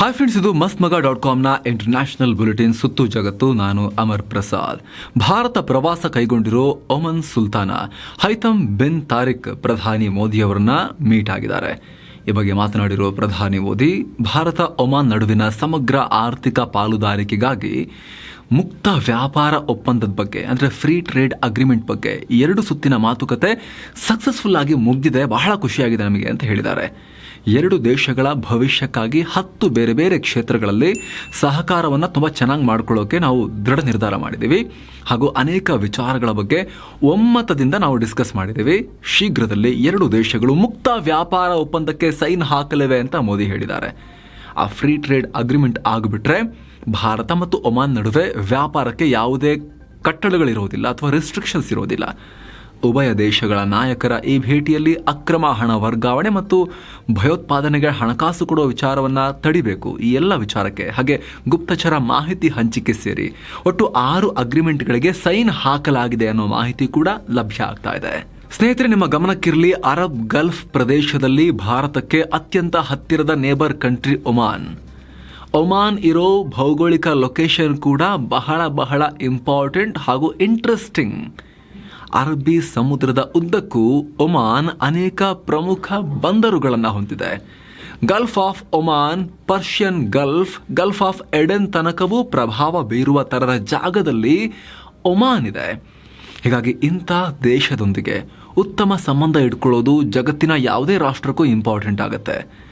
Hi friends ಇದು ಮಸ್ತ್ ಮಗ ಡಾಟ್ ಕಾಮ್ನ ಇಂಟರ್ನ್ಯಾಷನಲ್ ಬುಲೆಟಿನ್ ಸುತ್ತು ಜಗತ್ತು. ನಾನು ಅಮರ್ ಪ್ರಸಾದ್. ಭಾರತ ಪ್ರವಾಸ ಕೈಗೊಂಡಿರೋ ಒಮನ್ ಸುಲ್ತಾನ ಹೈತಮ್ ಬಿನ್ ತಾರಿಕ್ ಪ್ರಧಾನಿ ಮೋದಿಯವರನ್ನ ಮೀಟ್ ಆಗಿದ್ದಾರೆ. ಈ ಬಗ್ಗೆ ಮಾತನಾಡಿರುವ ಪ್ರಧಾನಿ ಮೋದಿ, ಭಾರತ ಒಮಾನ್ ನಡುವಿನ ಸಮಗ್ರ ಆರ್ಥಿಕ ಪಾಲುದಾರಿಕೆಗಾಗಿ ಮುಕ್ತ ವ್ಯಾಪಾರ ಒಪ್ಪಂದದ ಬಗ್ಗೆ, ಅಂದರೆ ಫ್ರೀ ಟ್ರೇಡ್ ಅಗ್ರಿಮೆಂಟ್ ಬಗ್ಗೆ ಎರಡು ಸುತ್ತಿನ ಮಾತುಕತೆ ಸಕ್ಸಸ್ಫುಲ್ ಆಗಿ ಮುಗಿದಿದೆ. ಬಹಳ ಖುಷಿಯಾಗಿದೆ ನಮಗೆ ಅಂತ ಹೇಳಿದ್ದಾರೆ. ಎರಡು ದೇಶಗಳ ಭವಿಷ್ಯಕ್ಕಾಗಿ ಹತ್ತು ಬೇರೆ ಬೇರೆ ಕ್ಷೇತ್ರಗಳಲ್ಲಿ ಸಹಕಾರವನ್ನು ತುಂಬ ಚೆನ್ನಾಗಿ ಮಾಡ್ಕೊಳ್ಳೋಕೆ ನಾವು ದೃಢ ನಿರ್ಧಾರ ಮಾಡಿದ್ದೀವಿ. ಹಾಗೂ ಅನೇಕ ವಿಚಾರಗಳ ಬಗ್ಗೆ ಒಮ್ಮತದಿಂದ ನಾವು ಡಿಸ್ಕಸ್ ಮಾಡಿದ್ದೀವಿ. ಶೀಘ್ರದಲ್ಲಿ ಎರಡು ದೇಶಗಳು ಮುಕ್ತ ವ್ಯಾಪಾರ ಒಪ್ಪಂದಕ್ಕೆ ಸೈನ್ ಹಾಕಲಿವೆ ಅಂತ ಮೋದಿ ಹೇಳಿದ್ದಾರೆ. ಆ ಫ್ರೀ ಟ್ರೇಡ್ ಅಗ್ರಿಮೆಂಟ್ ಆಗಿಬಿಟ್ರೆ ಭಾರತ ಮತ್ತು ಒಮಾನ್ ನಡುವೆ ವ್ಯಾಪಾರಕ್ಕೆ ಯಾವುದೇ ಕಟ್ಟಡಗಳಿರೋದಿಲ್ಲ ಅಥವಾ ರೆಸ್ಟ್ರಿಕ್ಷನ್ಸ್ ಇರೋದಿಲ್ಲ. ಉಭಯ ದೇಶಗಳ ನಾಯಕರ ಈ ಭೇಟಿಯಲ್ಲಿ ಅಕ್ರಮ ಹಣ ವರ್ಗಾವಣೆ ಮತ್ತು ಭಯೋತ್ಪಾದನೆಗೆ ಹಣಕಾಸು ಕೊಡುವ ವಿಚಾರವನ್ನು ತಡಿಬೇಕು. ಈ ಎಲ್ಲ ವಿಚಾರಕ್ಕೆ ಹಾಗೆ ಗುಪ್ತಚರ ಮಾಹಿತಿ ಹಂಚಿಕೆ ಸೇರಿ ಒಟ್ಟು ಆರು ಅಗ್ರಿಮೆಂಟ್ಗಳಿಗೆ ಸೈನ್ ಹಾಕಲಾಗಿದೆ ಅನ್ನೋ ಮಾಹಿತಿ ಕೂಡ ಲಭ್ಯ ಆಗ್ತಾ ಇದೆ. ಸ್ನೇಹಿತರೆ, ನಿಮ್ಮ ಗಮನಕ್ಕಿರಲಿ ಅರಬ್ ಗಲ್ಫ್ ಪ್ರದೇಶದಲ್ಲಿ ಭಾರತಕ್ಕೆ ಅತ್ಯಂತ ಹತ್ತಿರದ ನೇಬರ್ ಕಂಟ್ರಿ ಒಮಾನ್. ಒಮಾನ್ ಇರೋ ಭೌಗೋಳಿಕ ಲೊಕೇಶನ್ ಕೂಡ ಬಹಳ ಬಹಳ ಇಂಪಾರ್ಟೆಂಟ್ ಹಾಗೂ ಇಂಟ್ರೆಸ್ಟಿಂಗ್. ಅರಬ್ಬಿ ಸಮುದ್ರದ ಉದ್ದಕ್ಕೂ ಒಮಾನ್ ಅನೇಕ ಪ್ರಮುಖ ಬಂದರುಗಳನ್ನು ಹೊಂದಿದೆ. Gulf of Oman, Persian Gulf Gulf of Aden ತನಕವೂ ಪ್ರಭಾವ ಬೀರುವ ಥರದ ಜಾಗದಲ್ಲಿ ಒಮಾನ್ ಇದೆ. ಹೀಗಾಗಿ ಇಂಥ ದೇಶದೊಂದಿಗೆ ಉತ್ತಮ ಸಂಬಂಧ ಇಟ್ಕೊಳ್ಳೋದು ಜಗತ್ತಿನ ಯಾವುದೇ ರಾಷ್ಟ್ರಕ್ಕೂ ಇಂಪಾರ್ಟೆಂಟ್ ಆಗುತ್ತೆ.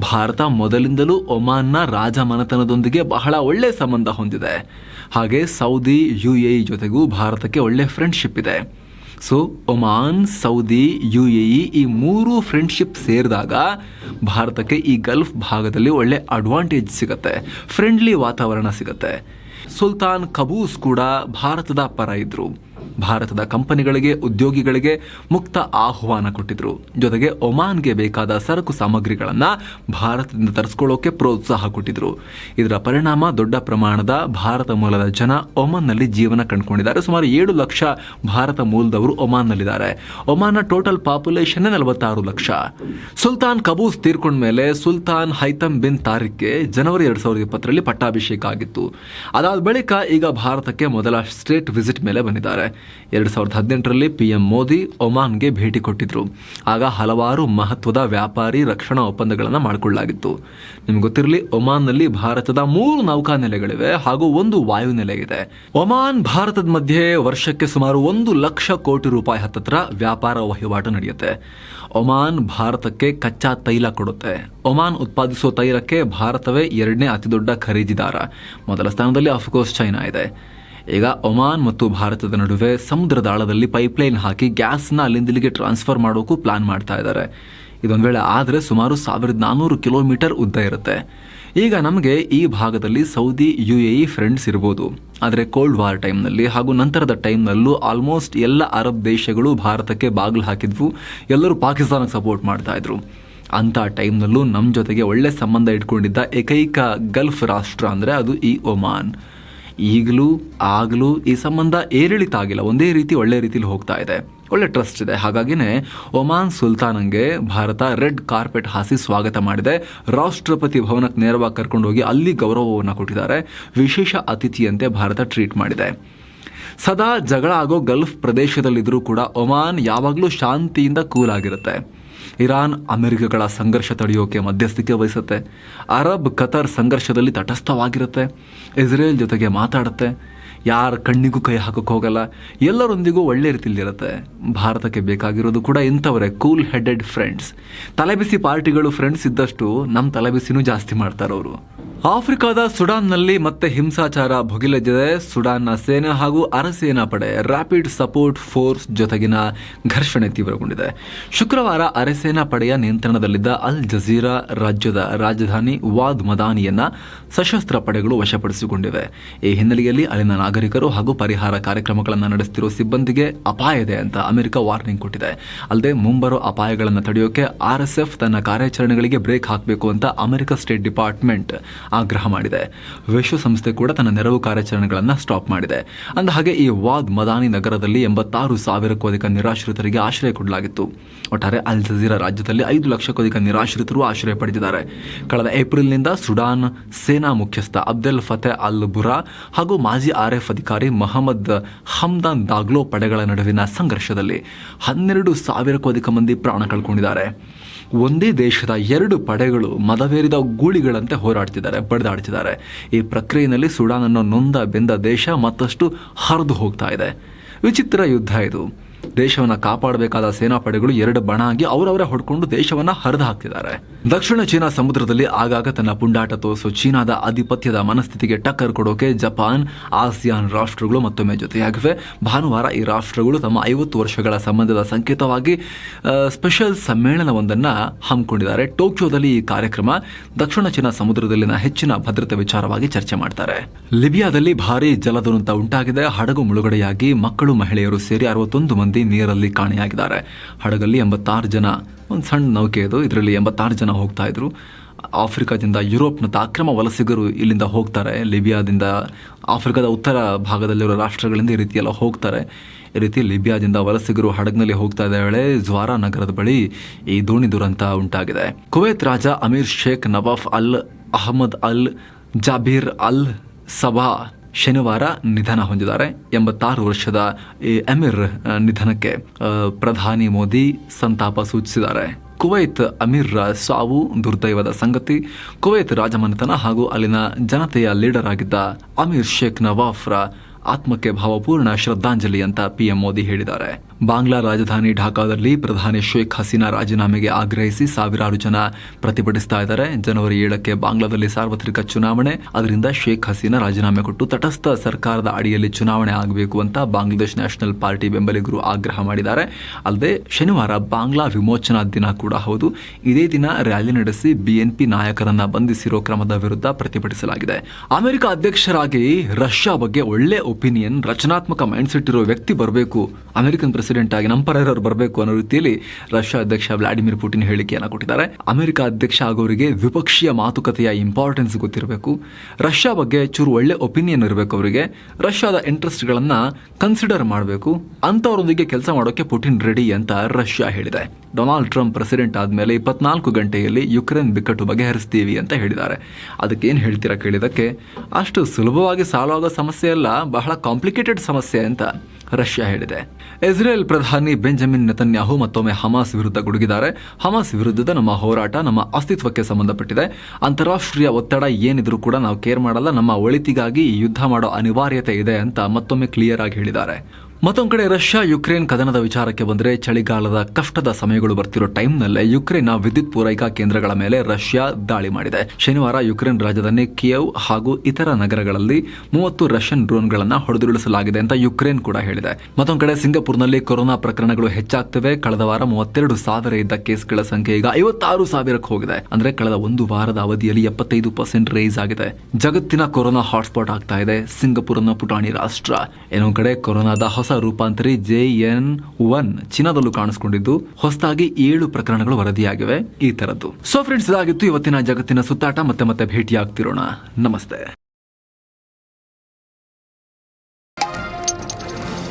ಭಾರತ ಮೊದಲಿಂದಲೂ ಒಮಾನ್ನ ರಾಜಮನೆತನದೊಂದಿಗೆ ಬಹಳ ಒಳ್ಳೆಯ ಸಂಬಂಧ ಹೊಂದಿದೆ. ಹಾಗೆ ಸೌದಿ, ಯು ಎ ಜೊತೆಗೂ ಭಾರತಕ್ಕೆ ಒಳ್ಳೆ ಫ್ರೆಂಡ್ಶಿಪ್ ಇದೆ. So Oman Saudi U A E ಈ ಮೂರು ಫ್ರೆಂಡ್ಶಿಪ್ ಸೇರಿದಾಗ ಭಾರತಕ್ಕೆ ಈ ಗಲ್ಫ್ ಭಾಗದಲ್ಲಿ ಒಳ್ಳೆ ಅಡ್ವಾಂಟೇಜ್ ಸಿಗುತ್ತೆ ಫ್ರೆಂಡ್ಲಿ ವಾತಾವರಣ ಸಿಗುತ್ತೆ. ಸುಲ್ತಾನ್ ಕಬೂಸ್ ಕೂಡ ಭಾರತದ ಪರ ಇದ್ರು. ಭಾರತದ ಕಂಪನಿಗಳಿಗೆ, ಉದ್ಯೋಗಿಗಳಿಗೆ ಮುಕ್ತ ಆಹ್ವಾನ ಕೊಟ್ಟಿದ್ರು. ಜೊತೆಗೆ ಒಮಾನ್ಗೆ ಬೇಕಾದ ಸರಕು ಸಾಮಗ್ರಿಗಳನ್ನ ಭಾರತದಿಂದ ತರಿಸ್ಕೊಳ್ಳೋಕೆ ಪ್ರೋತ್ಸಾಹ ಕೊಟ್ಟಿದ್ರು. ಇದರ ಪರಿಣಾಮ ದೊಡ್ಡ ಪ್ರಮಾಣದ ಭಾರತ ಮೂಲದ ಜನ ಒಮಾನ್ನಲ್ಲಿ ಜೀವನ ಕಂಡುಕೊಂಡಿದ್ದಾರೆ. ಸುಮಾರು ಏಳು ಲಕ್ಷ ಭಾರತ ಮೂಲದವರು ಒಮಾನ್ನಲ್ಲಿದ್ದಾರೆ. ಒಮಾನ್ನ ಟೋಟಲ್ ಪಾಪ್ಯುಲೇಷನ್ ನಲವತ್ತಾರು ಲಕ್ಷ. ಸುಲ್ತಾನ್ ಕಬೂಸ್ ತೀರ್ಕೊಂಡ ಮೇಲೆ ಸುಲ್ತಾನ್ ಹೈತಮ್ ಬಿನ್ ತಾರಿಕ್ಗೆ ಜನವರಿ ಎರಡ್ ಸಾವಿರದ ಇಪ್ಪತ್ತರಲ್ಲಿ ಪಟ್ಟಾಭಿಷೇಕ ಆಗಿತ್ತು. ಅದಾದ ಬಳಿಕ ಈಗ ಭಾರತಕ್ಕೆ ಮೊದಲ ಸ್ಟೇಟ್ ವಿಸಿಟ್ ಮೇಲೆ ಬಂದಿದ್ದಾರೆ. ಎರಡ್ ಸಾವಿರದ ಹದಿನೆಂಟರಲ್ಲಿ ಪಿ ಎಂ ಮೋದಿ ಒಮಾನ್ಗೆ ಭೇಟಿ ಕೊಟ್ಟಿದ್ದರು ಆಗ ಹಲವಾರು ಮಹತ್ವದ ವ್ಯಾಪಾರಿ ರಕ್ಷಣಾ ಒಪ್ಪಂದಗಳನ್ನು ಮಾಡಿಕೊಳ್ಳಲಾಗಿತ್ತು. ನಿಮ್ಗೆ ಗೊತ್ತಿರಲಿ, ಒಮಾನ್ನಲ್ಲಿ ಭಾರತದ ಮೂರು ನೌಕಾನೆಲೆಗಳಿವೆ ಹಾಗೂ ಒಂದು ವಾಯುನೆಲೆ ಇದೆ. ಒಮಾನ್ ಭಾರತದ ಮಧ್ಯೆ ವರ್ಷಕ್ಕೆ ಸುಮಾರು ಒಂದು ಲಕ್ಷ ಕೋಟಿ ರೂಪಾಯಿ ಹತ್ತತ್ರ ವ್ಯಾಪಾರ ವಹಿವಾಟು ನಡೆಯುತ್ತೆ. ಒಮಾನ್ ಭಾರತಕ್ಕೆ ಕಚ್ಚಾ ತೈಲ ಕೊಡುತ್ತೆ. ಒಮಾನ್ ಉತ್ಪಾದಿಸುವ ತೈಲಕ್ಕೆ ಭಾರತವೇ ಎರಡನೇ ಅತಿದೊಡ್ಡ ಖರೀದಿದಾರ. ಮೊದಲ ಸ್ಥಾನದಲ್ಲಿ ಆಫ್ಕೋರ್ಸ್ ಚೈನಾ ಇದೆ. ಈಗ ಒಮಾನ್ ಮತ್ತು ಭಾರತದ ನಡುವೆ ಸಮುದ್ರದ ಆಳದಲ್ಲಿ ಪೈಪ್ಲೈನ್ ಹಾಕಿ ಗ್ಯಾಸ್ನ ಅಲ್ಲಿಂದ ಇಲ್ಲಿಗೆ ಟ್ರಾನ್ಸ್ಫರ್ ಮಾಡೋಕ್ಕೂ ಪ್ಲಾನ್ ಮಾಡ್ತಾ ಇದ್ದಾರೆ. ಇದೊಂದು ವೇಳೆ ಆದರೆ ಸುಮಾರು ಸಾವಿರದ ನಾನ್ನೂರು ಕಿಲೋಮೀಟರ್ ಉದ್ದ ಇರುತ್ತೆ. ಈಗ ನಮಗೆ ಈ ಭಾಗದಲ್ಲಿ Saudi U A E friends ಇರ್ಬೋದು. ಆದರೆ ಕೋಲ್ಡ್ ವಾರ್ ಟೈಮ್ನಲ್ಲಿ ಹಾಗೂ ನಂತರದ ಟೈಮ್ನಲ್ಲೂ ಆಲ್ಮೋಸ್ಟ್ ಎಲ್ಲ ಅರಬ್ ದೇಶಗಳು ಭಾರತಕ್ಕೆ ಬಾಗಿಲು ಹಾಕಿದ್ವು. ಎಲ್ಲರೂ ಪಾಕಿಸ್ತಾನಕ್ಕೆ ಸಪೋರ್ಟ್ ಮಾಡ್ತಾ ಇದ್ರು. ಅಂಥ ಟೈಮ್ನಲ್ಲೂ ನಮ್ಮ ಜೊತೆಗೆ ಒಳ್ಳೆ ಸಂಬಂಧ ಇಟ್ಕೊಂಡಿದ್ದ ಏಕೈಕ ಗಲ್ಫ್ ರಾಷ್ಟ್ರ ಅಂದರೆ ಅದು ಈ ಒಮಾನ್. ಈಗಲೂ ಆಗಲೂ ಈ ಸಂಬಂಧ ಏರಿಳಿತ ಆಗಿಲ್ಲ. ಒಂದೇ ರೀತಿ ಒಳ್ಳೆ ರೀತಿಲಿ ಹೋಗ್ತಾ ಇದೆ. ಒಳ್ಳೆ ಟ್ರಸ್ಟ್ ಇದೆ. ಹಾಗಾಗಿನೇ ಒಮಾನ್ ಸುಲ್ತಾನಂಗೆ ಭಾರತ ರೆಡ್ ಕಾರ್ಪೆಟ್ ಹಾಸಿ ಸ್ವಾಗತ ಮಾಡಿದೆ. ರಾಷ್ಟ್ರಪತಿ ಭವನಕ್ಕೆ ನೇರವಾಗಿ ಕರ್ಕೊಂಡು ಹೋಗಿ ಅಲ್ಲಿ ಗೌರವವನ್ನು ಕೊಟ್ಟಿದ್ದಾರೆ. ವಿಶೇಷ ಅತಿಥಿಯಂತೆ ಭಾರತ ಟ್ರೀಟ್ ಮಾಡಿದೆ. ಸದಾ ಜಗಳ ಆಗೋ ಗಲ್ಫ್ ಪ್ರದೇಶದಲ್ಲಿದ್ದರೂ ಕೂಡ ಒಮಾನ್ ಯಾವಾಗಲೂ ಶಾಂತಿಯಿಂದ ಕೂಲ್ ಆಗಿರುತ್ತೆ. ಇರಾನ್ ಅಮೆರಿಕಗಳ ಸಂಘರ್ಷ ತಡೆಯೋಕೆ ಮಧ್ಯಸ್ಥಿಕೆ ವಹಿಸುತ್ತೆ. ಅರಬ್ ಕತರ್ ಸಂಘರ್ಷದಲ್ಲಿ ತಟಸ್ಥವಾಗಿರುತ್ತೆ. ಇಸ್ರೇಲ್ ಜೊತೆಗೆ ಮಾತಾಡುತ್ತೆ. ಯಾರ ಕಣ್ಣಿಗೂ ಕೈ ಹಾಕಕ್ಕೆ ಹೋಗಲ್ಲ. ಎಲ್ಲರೊಂದಿಗೂ ಒಳ್ಳೆ ರೀತಿಯಲ್ಲಿರುತ್ತೆ ಭಾರತಕ್ಕೆ ಬೇಕಾಗಿರೋದು ಕೂಡ ಇಂಥವರೇ ಕೂಲ್ ಹೆಡೆಡ್ ಫ್ರೆಂಡ್ಸ್ ತಲೆಬಿಸಿ ಪಾರ್ಟಿಗಳು ಫ್ರೆಂಡ್ಸ್ ಇದ್ದಷ್ಟು ನಮ್ಮ ತಲೆಬಿಸಿನೂ ಜಾಸ್ತಿ ಮಾಡ್ತಾರೆ ಅವರು ಆಫ್ರಿಕಾದ ಸುಡಾನ್ನಲ್ಲಿ ಮತ್ತೆ ಹಿಂಸಾಚಾರ ಭುಗಿಲೆದ್ದಿದೆ. ಸುಡಾನ್ನ ಸೇನೆ ಹಾಗೂ ಅರಸೇನಾ ಪಡೆ ರ್ಯಾಪಿಡ್ ಸಪೋರ್ಟ್ ಫೋರ್ಸ್ ಜೊತೆಗಿನ ಘರ್ಷಣೆ ತೀವ್ರಗೊಂಡಿದೆ. ಶುಕ್ರವಾರ ಅರೆಸೇನಾ ಪಡೆಯ ನಿಯಂತ್ರಣದಲ್ಲಿದ್ದ ಅಲ್ ಜಜೀರಾ ರಾಜ್ಯದ ರಾಜಧಾನಿ ವಾದ್ ಮದಾನಿಯನ್ನ ಸಶಸ್ತ್ರ ಪಡೆಗಳು ವಶಪಡಿಸಿಕೊಂಡಿವೆ. ಈ ಹಿನ್ನೆಲೆಯಲ್ಲಿ ಅಲ್ಲಿನ ನಾಗರಿಕರು ಹಾಗೂ ಪರಿಹಾರ ಕಾರ್ಯಕ್ರಮಗಳನ್ನು ನಡೆಸುತ್ತಿರುವ ಸಿಬ್ಬಂದಿಗೆ ಅಪಾಯ ಇದೆ ಅಂತ ಅಮೆರಿಕ ವಾರ್ನಿಂಗ್ ಕೊಟ್ಟಿದೆ. ಅಲ್ಲದೆ ಮುಂಬರುವ ಅಪಾಯಗಳನ್ನು ತಡೆಯೋಕೆ ಆರ್ಎಸ್ಎಫ್ ತನ್ನ ಕಾರ್ಯಾಚರಣೆಗಳಿಗೆ ಬ್ರೇಕ್ ಹಾಕಬೇಕು ಅಂತ ಅಮೆರಿಕ ಸ್ಟೇಟ್ ಡಿಪಾರ್ಟ್ಮೆಂಟ್ ಆಗ್ರಹ ಮಾಡಿದೆ. ವಿಶ್ವಸಂಸ್ಥೆ ಕೂಡ ತನ್ನ ನೆರವು ಕಾರ್ಯಾಚರಣೆಗಳನ್ನು ಸ್ಟಾಪ್ ಮಾಡಿದೆ. ಅಂದ ಹಾಗೆ ಈ ವಾದ್ ಮದಾನಿ ನಗರದಲ್ಲಿ ಎಂಬತ್ತಾರು ಸಾವಿರಕ್ಕೂ ಅಧಿಕ ನಿರಾಶ್ರಿತರಿಗೆ ಆಶ್ರಯ ಕೊಡಲಾಗಿತ್ತು. ಒಟ್ಟಾರೆ ಅಲ್ ಜಜೀರಾ ರಾಜ್ಯದಲ್ಲಿ ಐದು ಲಕ್ಷಕ್ಕೂ ಅಧಿಕ ನಿರಾಶ್ರಿತರು ಆಶ್ರಯ ಪಡೆದಿದ್ದಾರೆ. ಕಳೆದ ಏಪ್ರಿಲ್ನಿಂದ ಸುಡಾನ್ ಸೇನಾ ಮುಖ್ಯಸ್ಥ ಅಬ್ದೆಲ್ ಫತೆ ಅಲ್ ಬುರಾ ಹಾಗೂ ಮಾಜಿ ಆರ್ಎಫ್ ಅಧಿಕಾರಿ ಮೊಹಮ್ಮದ್ ಹಮ್ದಾನ್ ದಾಗ್ಲೋ ಪಡೆಗಳ ನಡುವಿನ ಸಂಘರ್ಷದಲ್ಲಿ ಹನ್ನೆರಡು ಸಾವಿರಕ್ಕೂ ಅಧಿಕ ಮಂದಿ ಪ್ರಾಣ ಕಳ್ಕೊಂಡಿದ್ದಾರೆ. ಒಂದೇ ದೇಶದ ಎರಡು ಪಡೆಗಳು ಮದವೇರಿದ ಗೂಳಿಗಳಂತೆ ಹೋರಾಡ್ತಿದ್ದಾರೆ, ಬಡಿದಾಡ್ತಿದ್ದಾರೆ. ಈ ಪ್ರಕ್ರಿಯೆಯಲ್ಲಿ ಸುಡಾನ್ ಅನ್ನೋ ನೊಂದ ಬೆಂದ ದೇಶ ಮತ್ತಷ್ಟು ಹರಿದು ಹೋಗ್ತಾ ಇದೆ. ವಿಚಿತ್ರ ಯುದ್ಧ ಇದು. ದೇಶವನ್ನು ಕಾಪಾಡಬೇಕಾದ ಸೇನಾಪಡೆಗಳು ಎರಡು ಬಣ ಆಗಿ ಅವರವರೇ ಹೊಡ್ಕೊಂಡು ದೇಶವನ್ನ ಹರಿದು ಹಾಕ್ತಿದ್ದಾರೆ. ದಕ್ಷಿಣ ಚೀನಾ ಸಮುದ್ರದಲ್ಲಿ ಆಗಾಗ ತನ್ನ ಪುಂಡಾಟ ತೋರಿಸೋ ಚೀನಾದ ಆಧಿಪತ್ಯದ ಮನಸ್ಥಿತಿಗೆ ಟಕ್ಕರ್ ಕೊಡೋಕೆ ಜಪಾನ್, ಆಸಿಯಾನ್ ರಾಷ್ಟ್ರಗಳು ಮತ್ತೊಮ್ಮೆ ಜೊತೆಯಾಗಿವೆ. ಭಾನುವಾರ ಈ ರಾಷ್ಟ್ರಗಳು ತಮ್ಮ ಐವತ್ತು ವರ್ಷಗಳ ಸಂಬಂಧದ ಸಂಕೇತವಾಗಿ ಸ್ಪೆಷಲ್ ಸಮ್ಮೇಳನವೊಂದನ್ನು ಹಮ್ಮಿಕೊಂಡಿದ್ದಾರೆ. ಟೋಕಿಯೋದಲ್ಲಿ ಈ ಕಾರ್ಯಕ್ರಮ ದಕ್ಷಿಣ ಚೀನಾ ಸಮುದ್ರದಲ್ಲಿನ ಹೆಚ್ಚಿನ ಭದ್ರತೆ ವಿಚಾರವಾಗಿ ಚರ್ಚೆ ಮಾಡ್ತಾರೆ. ಲಿಬಿಯಾದಲ್ಲಿ ಭಾರಿ ಜಲದುರಂತ ಉಂಟಾಗಿದೆ. ಹಡಗು ಮುಳುಗಡೆಯಾಗಿ ಮಕ್ಕಳು, ಮಹಿಳೆಯರು ಸೇರಿ ಅರವತ್ತೊಂದು ಮಂದಿ ನೀರಲ್ಲಿ ಕಾಣೆಯಾಗಿದ್ದಾರೆ. ಹಡಗಲ್ಲಿ ಎಂಬತ್ತಾರು ಜನ, ಒಂದು ಸಣ್ಣ ನೌಕೆ ಇದು ಇದರಲ್ಲಿ ಎಂಬತ್ತಾರು ಜನ ಹೋಗ್ತಾ ಇದ್ರು. ಆಫ್ರಿಕಾದಿಂದ ಯುರೋಪ್ನಂತ ಅಕ್ರಮ ವಲಸಿಗರು ಇಲ್ಲಿಂದ ಹೋಗ್ತಾರೆ. ಲಿಬಿಯಾದಿಂದ, ಆಫ್ರಿಕಾದ ಉತ್ತರ ಭಾಗದಲ್ಲಿರೋ ರಾಷ್ಟ್ರಗಳಿಂದ ಈ ರೀತಿಯೆಲ್ಲ ಹೋಗ್ತಾರೆ. ಈ ರೀತಿ ಲಿಬಿಯಾದಿಂದ ವಲಸಿಗರು ಹಡಗಿನಲ್ಲಿ ಹೋಗ್ತಾ ಇದ್ದ ವೇಳೆ ಜ್ವಾರ ನಗರದ ಬಳಿ ಈ ದೋಣಿ ದುರಂತ ಉಂಟಾಗಿದೆ. ಕುವೈತ್ ರಾಜ Amir Sheikh Nawaf Al Ahmad Al Jabir ಅಲ್ ಸಬಾ ಶನಿವಾರ ನಿಧನ ಹೊಂದಿದ್ದಾರೆ. ಎಂಬತ್ತಾರು ವರ್ಷದ ಅಮೀರ್ ನಿಧನಕ್ಕೆ ಪ್ರಧಾನಿ ಮೋದಿ ಸಂತಾಪ ಸೂಚಿಸಿದ್ದಾರೆ. ಕುವೈತ್ ಅಮೀರ್ರ ಸಾವು ದುರ್ದೈವದ ಸಂಗತಿ. ಕುವೈತ್ ರಾಜಮನೆತನ ಹಾಗೂ ಅಲ್ಲಿನ ಜನತೆಯ ಲೀಡರ್ ಆಗಿದ್ದ ಅಮೀರ್ ಶೇಖ್ ನವಾಫ್ರ ಆತ್ಮಕ್ಕೆ ಭಾವಪೂರ್ಣ ಶ್ರದ್ಧಾಂಜಲಿ ಅಂತ ಪಿಎಂ ಮೋದಿ ಹೇಳಿದ್ದಾರೆ. ಬಾಂಗ್ಲಾ ರಾಜಧಾನಿ ಢಾಕಾದಲ್ಲಿ ಪ್ರಧಾನಿ ಶೇಖ್ ಹಸೀನಾ ರಾಜೀನಾಮೆಗೆ ಆಗ್ರಹಿಸಿ ಸಾವಿರಾರು ಜನ ಪ್ರತಿಭಟಿಸ್ತಾ ಇದ್ದಾರೆ. ಜನವರಿ ಏಳಕ್ಕೆ ಬಾಂಗ್ಲಾದಲ್ಲಿ ಸಾರ್ವತ್ರಿಕ ಚುನಾವಣೆ. ಅದರಿಂದ ಶೇಖ್ ಹಸೀನಾ ರಾಜೀನಾಮೆ ಕೊಟ್ಟು ತಟಸ್ಥ ಸರ್ಕಾರದ ಅಡಿಯಲ್ಲಿ ಚುನಾವಣೆ ಆಗಬೇಕು ಅಂತ ಬಾಂಗ್ಲಾದೇಶ್ ನ್ಯಾಷನಲ್ ಪಾರ್ಟಿ ಬೆಂಬಲಿಗರು ಆಗ್ರಹ ಮಾಡಿದ್ದಾರೆ. ಅಲ್ಲದೆ ಶನಿವಾರ ಬಾಂಗ್ಲಾ ವಿಮೋಚನಾ ದಿನ ಕೂಡ ಹೌದು. ಇದೇ ದಿನ ರ್ಯಾಲಿ ನಡೆಸಿ ಬಿಎನ್ಪಿ ನಾಯಕರನ್ನ ಬಂಧಿಸಿರೋ ಕ್ರಮದ ವಿರುದ್ಧ ಪ್ರತಿಭಟಿಸಲಾಗಿದೆ. ಅಮೆರಿಕ ಅಧ್ಯಕ್ಷರಾಗಿ ರಷ್ಯಾ ಬಗ್ಗೆ ಒಳ್ಳೆ ಒಪಿನಿಯನ್, ರಚನಾತ್ಮಕ ಮೈಂಡ್ಸೆಟ್ ಇರೋ ವ್ಯಕ್ತಿ ಬರಬೇಕು. ಅಮೆರಿಕನ್ ಪ್ರೆಸಿಡೆಂಟ್ ಆಗಿ ನಮ್ಮ ಪರರು ಬರಬೇಕು ಅನ್ನೋ ರೀತಿಯಲ್ಲಿ ರಷ್ಯಾ ಅಧ್ಯಕ್ಷ ವ್ಲಾಡಿಮಿರ್ ಪುಟಿನ್ ಹೇಳಿಕೆಯನ್ನು ಕೊಟ್ಟಿದ್ದಾರೆ. ಅಮೆರಿಕ ಅಧ್ಯಕ್ಷ ಆಗೋರಿಗೆ ದ್ವಿಪಕ್ಷೀಯ ಮಾತುಕತೆಯ ಇಂಪಾರ್ಟೆನ್ಸ್ ಗೊತ್ತಿರಬೇಕು. ರಷ್ಯಾ ಬಗ್ಗೆ ಚೂರು ಒಳ್ಳೆ ಒಪಿನಿಯನ್ ಇರಬೇಕು ಅವರಿಗೆ. ರಷ್ಯಾದ ಇಂಟ್ರೆಸ್ಟ್ಗಳನ್ನ ಕನ್ಸಿಡರ್ ಮಾಡಬೇಕು. ಅಂಥವರೊಂದಿಗೆ ಕೆಲಸ ಮಾಡೋಕೆ ಪುಟಿನ್ ರೆಡಿ ಅಂತ ರಷ್ಯಾ ಹೇಳಿದೆ. ಡೊನಾಲ್ಡ್ ಟ್ರಂಪ್ ಪ್ರೆಸಿಡೆಂಟ್ ಆದಮೇಲೆ ಇಪ್ಪತ್ನಾಲ್ಕು ಗಂಟೆಯಲ್ಲಿ ಯುಕ್ರೇನ್ ಬಿಕ್ಕಟ್ಟು ಬಗೆಹರಿಸ್ತೀವಿ ಅಂತ ಹೇಳಿದ್ದಾರೆ. ಅದಕ್ಕೆ ಏನು ಹೇಳ್ತೀರಾ ಕೇಳಿದಕ್ಕೆ ಅಷ್ಟು ಸುಲಭವಾಗಿ ಸಾಲ್ವ್ ಆಗೋ ಸಮಸ್ಯೆ ಅಲ್ಲ, ಬಹಳ ಕಾಂಪ್ಲಿಕೇಟೆಡ್ ಸಮಸ್ಯೆ ಅಂತ. ರಷ್ಯಾ ಹೇಳಿದೆ. ಇಸ್ರೇಲ್ ಪ್ರಧಾನಿ ಬೆಂಜಮಿನ್ ನೆತನ್ಯಾಹು ಮತ್ತೊಮ್ಮೆ ಹಮಾಸ್ ವಿರುದ್ಧ ಗುಡುಗಿದ್ದಾರೆ. ಹಮಾಸ್ ವಿರುದ್ಧದ ನಮ್ಮ ಹೋರಾಟ ನಮ್ಮ ಅಸ್ತಿತ್ವಕ್ಕೆ ಸಂಬಂಧಪಟ್ಟಿದೆ. ಅಂತಾರಾಷ್ಟ್ರೀಯ ಒತ್ತಡ ಏನಿದ್ರೂ ಕೂಡ ನಾವು ಕೇರ್ ಮಾಡಲ್ಲ. ನಮ್ಮ ಒಳಿತಿಗಾಗಿ ಯುದ್ಧ ಮಾಡೋ ಅನಿವಾರ್ಯತೆ ಇದೆ ಅಂತ ಮತ್ತೊಮ್ಮೆ ಕ್ಲಿಯರ್ ಆಗಿ ಹೇಳಿದ್ದಾರೆ. ಮತ್ತೊಂದು ಕಡೆ ರಷ್ಯಾ ಯುಕ್ರೇನ್ ಕದನದ ವಿಚಾರಕ್ಕೆ ಬಂದರೆ ಚಳಿಗಾಲದ ಕಷ್ಟದ ಸಮಯಗಳು ಬರ್ತಿರೋ ಟೈಮ್ನಲ್ಲೇ ಯುಕ್ರೇನ್ನ ವಿದ್ಯುತ್ ಪೂರೈಕಾ ಕೇಂದ್ರಗಳ ಮೇಲೆ ರಷ್ಯಾ ದಾಳಿ ಮಾಡಿದೆ. ಶನಿವಾರ ಯುಕ್ರೇನ್ ರಾಜಧಾನಿ ಕಿಯವ್ ಹಾಗೂ ಇತರ ನಗರಗಳಲ್ಲಿ ಮೂವತ್ತು ರಷ್ಯನ್ ಡ್ರೋನ್ಗಳನ್ನು ಹೊಡೆದುರುಳಿಸಲಾಗಿದೆ ಅಂತ ಯುಕ್ರೇನ್ ಕೂಡ ಹೇಳಿದೆ. ಮತ್ತೊಂದು ಕಡೆ ಸಿಂಗಪುರ್ನಲ್ಲಿ ಕೊರೋನಾ ಪ್ರಕರಣಗಳು ಹೆಚ್ಚಾಗ್ತವೆ. ಕಳೆದ ವಾರ ಮೂವತ್ತೆರಡು ಸಾವಿರ ಇದ್ದ ಕೇಸ್ಗಳ ಸಂಖ್ಯೆ ಈಗ ಐವತ್ತಾರು ಸಾವಿರಕ್ಕೆ ಹೋಗಿದೆ. ಅಂದ್ರೆ ಕಳೆದ ಒಂದು ವಾರದ ಅವಧಿಯಲ್ಲಿ ಎಪ್ಪತ್ತೈದು ಪರ್ಸೆಂಟ್ ರೈಸ್ ಆಗಿದೆ. ಜಗತ್ತಿನ ಕೊರೋನಾ ಹಾಟ್ಸ್ಪಾಟ್ ಆಗ್ತಾ ಇದೆ. ಸಿಂಗಪುರ್ನ ಪುಟಾಣಿ ರಾಷ್ಟ್ರ. ಇನ್ನೊಂದು ಕಡೆ ಕೊರೋನಾದ ರೂಪಾಂತರಿ ಜೆ ಎನ್ ಒನ್ ಚೀನಾದಲ್ಲೂ ಕಾಣಿಸಿಕೊಂಡಿದ್ದು ಹೊಸದಾಗಿ ಏಳು ಪ್ರಕರಣಗಳು ವರದಿಯಾಗಿವೆ ಈ ತರದ್ದು ಸೊ ಫ್ರೆಂಡ್ಸ್ ಇದಾಗಿತ್ತು ಇವತ್ತಿನ ಜಗತ್ತಿನ ಸುತ್ತಾಟ. ಮತ್ತೆ ಮತ್ತೆ ಭೇಟಿ ಆಗ್ತಿರೋಣ ನಮಸ್ತೆ.